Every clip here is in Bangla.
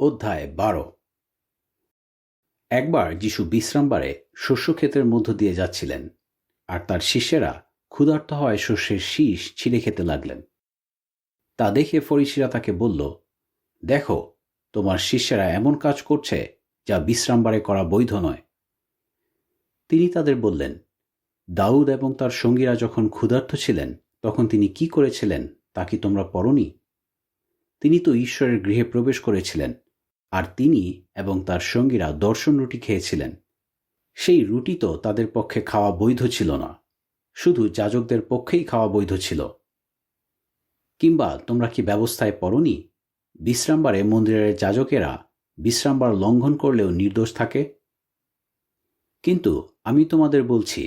অধ্যায় বারো। একবার যিশু বিশ্রামবারে শস্যক্ষেতের মধ্য দিয়ে যাচ্ছিলেন, আর তার শিষ্যেরা ক্ষুধার্ত হওয়ায় শস্যের শীষ ছিঁড়ে খেতে লাগলেন। তা দেখে ফরিসিরা তাকে বলল, দেখো, তোমার শিষ্যেরা এমন কাজ করছে যা বিশ্রামবারে করা বৈধ নয়। তিনি তাদের বললেন, দাউদ এবং তার সঙ্গীরা যখন ক্ষুধার্ত ছিলেন, তখন তিনি কি করেছিলেন তা কি তোমরা পড়নি? তিনি তো ঈশ্বরের গৃহে প্রবেশ করেছিলেন আর তিনি এবং তার সঙ্গীরা দর্শন রুটি খেয়েছিলেন। সেই রুটি তো তাদের পক্ষে খাওয়া বৈধ ছিল না। শুধু যাজকদের পক্ষেই খাওয়া বৈধ ছিল। কিংবা তোমরা কি ব্যবস্থায় পড়নি? বিশ্রামবারে মন্দিরের যাজকেরা বিশ্রামবার লঙ্ঘন করলেও নির্দোষ থাকে? কিন্তু আমি তোমাদের বলছি,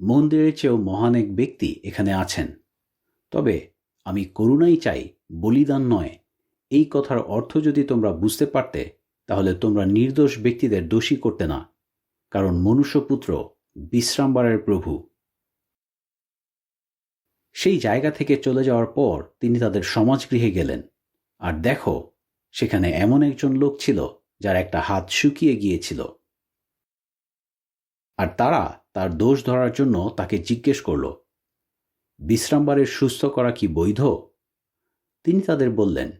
মন্দিরের চেয়েও মহান এক ব্যক্তি এখানে আছেন। তবে আমি করুণাই চাই, বলিদান নয়। এই কথার অর্থ যদি তোমরা বুঝতে পারতে, তাহলে তোমরা নির্দোষ ব্যক্তিদের দোষী করতে না, কারণ মনুষ্যপুত্র বিশ্রামবারের প্রভু। সেই জায়গা থেকে চলে যাওয়ার পর তিনি তাদের সমাজগৃহে গেলেন। আর দেখো, সেখানে এমন একজন লোক ছিল, যার একটা হাত শুকিয়ে গিয়েছিল। আর তারা তার দোষ ধরার জন্য তাকে জিজ্ঞেস করল, বিশ্রামবারের সুস্থ করা কি বৈধ? তিনি তাদের বললেন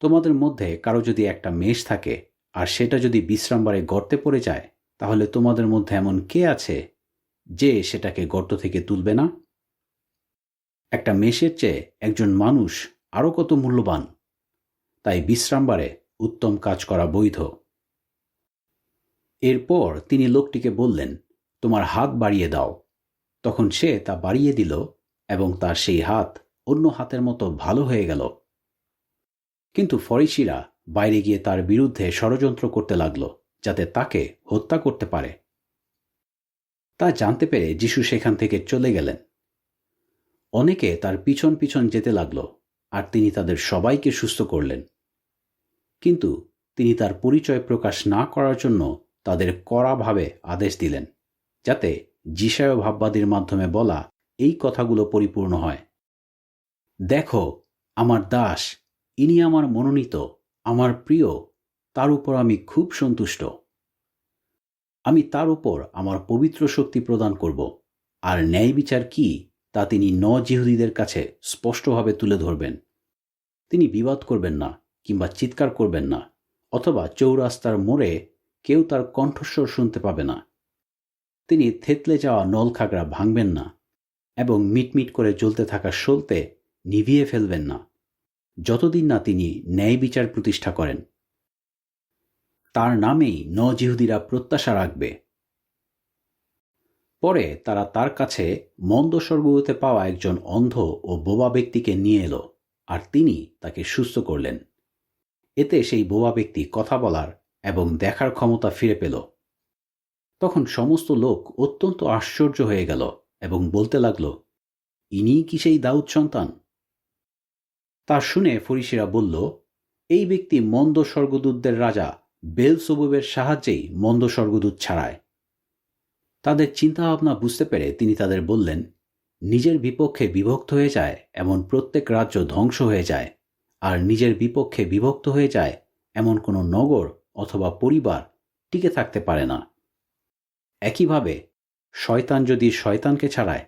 তোমাদের মধ্যে কারও যদি একটা মেষ থাকে আর সেটা যদি বিশ্রামবারে গর্তে পড়ে যায়, তাহলে তোমাদের মধ্যে এমন কে আছে যে সেটাকে গর্ত থেকে তুলবে না? একটা মেষের চেয়ে একজন মানুষ আরও কত মূল্যবান? তাই বিশ্রামবারে উত্তম কাজ করা বৈধ। এরপর তিনি লোকটিকে বললেন, তোমার হাত বাড়িয়ে দাও। তখন সে তা বাড়িয়ে দিল এবং তার সেই হাত অন্য হাতের মতো ভালো হয়ে গেল। কিন্তু ফরিসিরা বাইরে গিয়ে তার বিরুদ্ধে ষড়যন্ত্র করতে লাগল, যাতে তাকে হত্যা করতে পারে। তা জানতে পেরে যিশু সেখান থেকে চলে গেলেন। অনেকে তার পিছন পিছন যেতে লাগল, আর তিনি তাদের সবাইকে সুস্থ করলেন। কিন্তু তিনি তার পরিচয় প্রকাশ না করার জন্য তাদের কড়াভাবে আদেশ দিলেন, যাতে জিসায় ভাববাদীর মাধ্যমে বলা এই কথাগুলো পরিপূর্ণ হয়। দেখো, আমার দাস ইনি আমার মনোনীত, আমার প্রিয়, তার উপর আমি খুব সন্তুষ্ট। আমি তার উপর আমার পবিত্র শক্তি প্রদান করব, আর ন্যায় বিচার কি তা তিনি ন কাছে স্পষ্টভাবে তুলে ধরবেন। তিনি বিবাদ করবেন না কিংবা চিৎকার করবেন না, অথবা চৌরাস্তার মোড়ে কেউ তার কণ্ঠস্বর শুনতে পাবে না। তিনি থেতলে যাওয়া নলখাগড়া ভাঙবেন না এবং মিটমিট করে জ্বলতে থাকা সলতে নিভিয়ে ফেলবেন না। যতদিন না তিনি ন্যায় বিচার প্রতিষ্ঠা করেন। তার নামেই নজিহুদিরা প্রত্যাশা রাখবে। পরে তারা তার কাছে মন্দ স্বর্গতে পাওয়া একজন অন্ধ ও বোবা ব্যক্তিকে নিয়ে এলো আর তিনি তাকে সুস্থ করলেন। এতে সেই বোবা ব্যক্তি কথা বলার এবং দেখার ক্ষমতা ফিরে পেল। তখন সমস্ত লোক অত্যন্ত আশ্চর্য হয়ে গেল এবং বলতে লাগল, ইনি কি সেই দাউদ সন্তান? তা শুনে ফরিসিরা বলল, এই ব্যক্তি মন্দ স্বর্গদূতদের রাজা বেলসবুবের সাহায্যেই মন্দ স্বর্গদূত ছাড়ায়। তাদের চিন্তাভাবনা বুঝতে পেরে তিনি তাদের বললেন, নিজের বিপক্ষে বিভক্ত হয়ে যায় এমন প্রত্যেক রাজ্য ধ্বংস হয়ে যায়, আর নিজের বিপক্ষে বিভক্ত হয়ে যায় এমন কোনো নগর অথবা পরিবার টিকে থাকতে পারে না। একইভাবে শয়তান যদি শয়তানকে ছাড়ায়,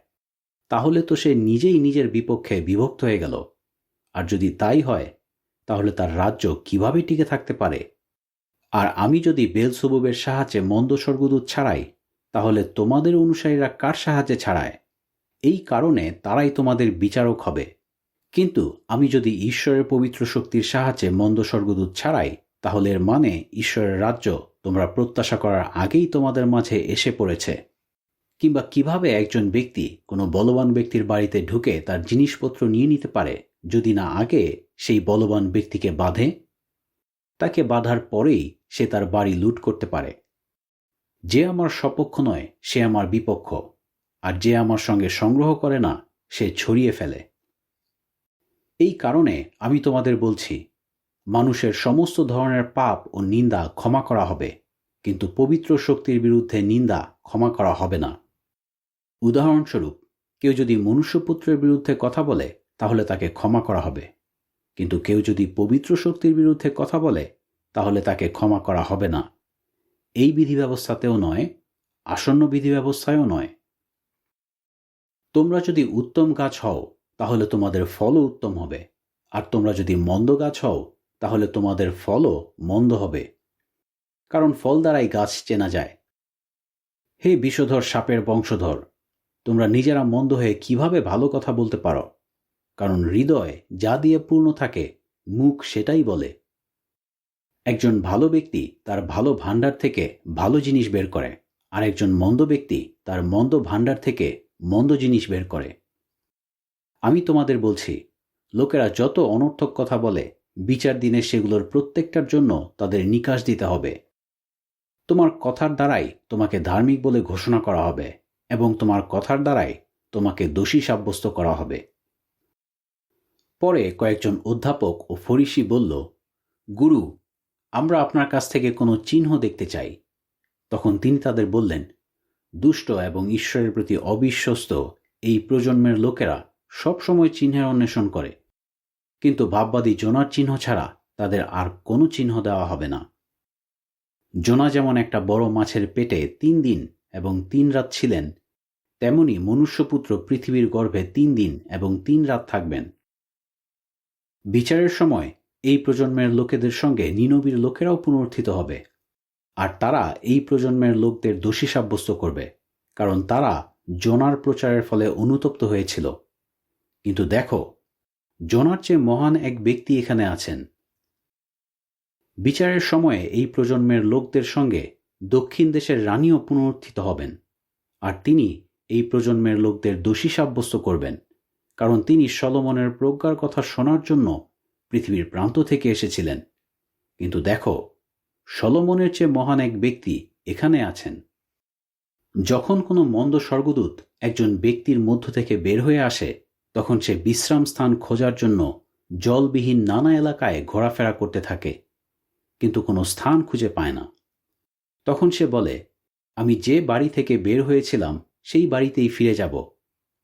তাহলে তো সে নিজেই নিজের বিপক্ষে বিভক্ত হয়ে গেল। আর যদি তাই হয়, তাহলে তার রাজ্য কীভাবে টিকে থাকতে পারে? আর আমি যদি বেলসবুবের সাহায্যে মন্দ স্বর্গদূত ছাড়াই, তাহলে তোমাদের অনুসারীরা কার সাহায্যে ছাড়ায়? এই কারণে তারাই তোমাদের বিচারক হবে। কিন্তু আমি যদি ঈশ্বরের পবিত্র শক্তির সাহায্যে মন্দ স্বর্গদূত ছাড়াই, তাহলে এর মানে ঈশ্বরের রাজ্য তোমরা প্রত্যাশা করার আগেই তোমাদের মাঝে এসে পড়েছে। কিংবা কীভাবে একজন ব্যক্তি কোনো বলবান ব্যক্তির বাড়িতে ঢুকে তার জিনিসপত্র নিয়ে নিতে পারে? যদি না আগে সেই বলবান ব্যক্তিকে বাঁধে, তাকে বাঁধার পরেই সে তার বাড়ি লুট করতে পারে। যে আমার সপক্ষ নয়, সে আমার বিপক্ষ, আর যে আমার সঙ্গে সংগ্রহ করে না, সে ছড়িয়ে ফেলে। এই কারণে আমি তোমাদের বলছি, মানুষের সমস্ত ধরনের পাপ ও নিন্দা ক্ষমা করা হবে, কিন্তু পবিত্র শক্তির বিরুদ্ধে নিন্দা ক্ষমা করা হবে না। উদাহরণস্বরূপ, কেউ যদি মনুষ্যপুত্রের বিরুদ্ধে কথা বলে তাহলে তাকে ক্ষমা করা হবে। কিন্তু কেউ যদি পবিত্র শক্তির বিরুদ্ধে কথা বলে, তাহলে তাকে ক্ষমা করা হবে না। এই বিধি ব্যবস্থাতেও নয়, আসন্ন বিধি ব্যবস্থায়ও নয়। তোমরা যদি উত্তম গাছ হও, তাহলে তোমাদের ফলও উত্তম হবে। আর তোমরা যদি মন্দ গাছ হও, তাহলে তোমাদের ফলও মন্দ হবে। কারণ ফল দ্বারাই গাছ চেনা যায়। হে বিষধর সাপের বংশধর, তোমরা নিজেরা মন্দ হয়ে কীভাবে ভালো কথা বলতে পারো? কারণ হৃদয় যা দিয়ে পূর্ণ থাকে, মুখ সেটাই বলে। একজন ভালো ব্যক্তি তার ভালো ভাণ্ডার থেকে ভালো জিনিস বের করে, আর একজন মন্দ ব্যক্তি তার মন্দ ভাণ্ডার থেকে মন্দ জিনিস বের করে। আমি তোমাদের বলছি, লোকেরা যত অনর্থক কথা বলে, বিচার দিনে সেগুলোর প্রত্যেকটার জন্য তাদের নিকাশ দিতে হবে। তোমার কথার দ্বারাই তোমাকে ধার্মিক বলে ঘোষণা করা হবে, এবং তোমার কথার দ্বারাই তোমাকে দোষী সাব্যস্ত করা হবে। পরে কয়েকজন অধ্যাপক ও ফরিসি বলল, গুরু, আমরা আপনার কাছ থেকে কোনো চিহ্ন দেখতে চাই। তখন তিনি তাদের বললেন, দুষ্ট এবং ঈশ্বরের প্রতি অবিশ্বস্ত এই প্রজন্মের লোকেরা সবসময় চিহ্নের অন্বেষণ করে। কিন্তু ভাববাদী জোনার চিহ্ন ছাড়া তাদের আর কোনো চিহ্ন দেওয়া হবে না। জোনা যেমন একটা বড় মাছের পেটে তিন দিন এবং তিন রাত ছিলেন, তেমনি মনুষ্যপুত্র পৃথিবীর গর্ভে তিন দিন এবং তিন রাত থাকবেন। বিচারের সময় এই প্রজন্মের লোকেদের সঙ্গে নিনবীর লোকেরাও পুনর্থিত হবে। আর তারা এই প্রজন্মের লোকদের দোষী সাব্যস্ত করবে, কারণ তারা জোনার প্রচারের ফলে অনুতপ্ত হয়েছিল। কিন্তু দেখো, জোনার চেয়ে মহান এক ব্যক্তি এখানে আছেন। বিচারের সময়ে এই প্রজন্মের লোকদের সঙ্গে দক্ষিণ দেশের রানীও পুনরুত্থিত হবেন, আর তিনি এই প্রজন্মের লোকদের দোষী সাব্যস্ত করবেন। কারণ তিনি সলমনের প্রজ্ঞার কথা শোনার জন্য পৃথিবীর প্রান্ত থেকে এসেছিলেন। কিন্তু দেখো, সলমনের চেয়ে মহান এক ব্যক্তি এখানে আছেন। যখন কোনো মন্দ স্বর্গদূত একজন ব্যক্তির মধ্য থেকে বের হয়ে আসে, তখন সে বিশ্রাম স্থান খোঁজার জন্য জলবিহীন নানা এলাকায় ঘোরাফেরা করতে থাকে, কিন্তু কোনো স্থান খুঁজে পায় না। তখন সে বলে, আমি যে বাড়ি থেকে বের হয়েছিলাম, সেই বাড়িতেই ফিরে যাব।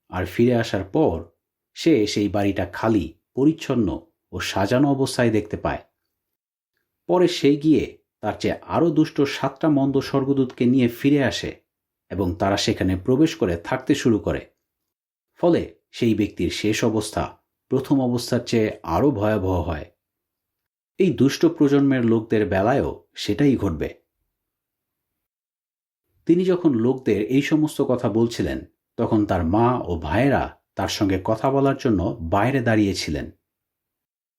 আর ফিরে আসার পর সে সেই বাড়িটা খালি, পরিচ্ছন্ন ও সাজানো অবস্থায় দেখতে পায়। পরে সে গিয়ে তার চেয়ে আরও দুষ্ট সাতটা মন্দ স্বর্গদূতকে নিয়ে ফিরে আসে এবং তারা সেখানে প্রবেশ করে থাকতে শুরু করে। ফলে সেই ব্যক্তির শেষ অবস্থা প্রথম অবস্থার চেয়ে আরও ভয়াবহ হয়। এই দুষ্ট প্রজন্মের লোকদের বেলায়ও সেটাই ঘটবে। তিনি যখন লোকদের এই সমস্ত কথা বলছিলেন, তখন তার মা ও ভাইয়েরা তার সঙ্গে কথা বলার জন্য বাইরে দাঁড়িয়েছিলেন।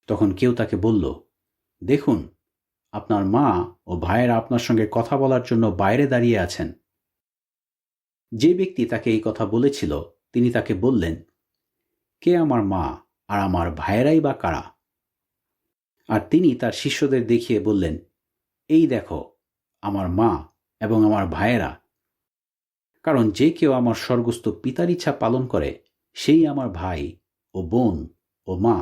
তখন কেউ তাকে বলল, দেখুন, আপনার মা ও ভাইয়েরা আপনার সঙ্গে কথা বলার জন্য বাইরে দাঁড়িয়ে আছেন। যে ব্যক্তি তাকে এই কথা বলেছিল, তিনি তাকে বললেন, কে আমার মা আর আমার ভাইয়েরাই বা কারা? আর তিনি তার শিষ্যদের দেখিয়ে বললেন, এই দেখো, আমার মা এবং আমার ভাইয়েরা। কারণ যে কেউ আমার স্বর্গস্থ পিতার ইচ্ছা পালন করে সেই আমার ভাই ও বোন ও মা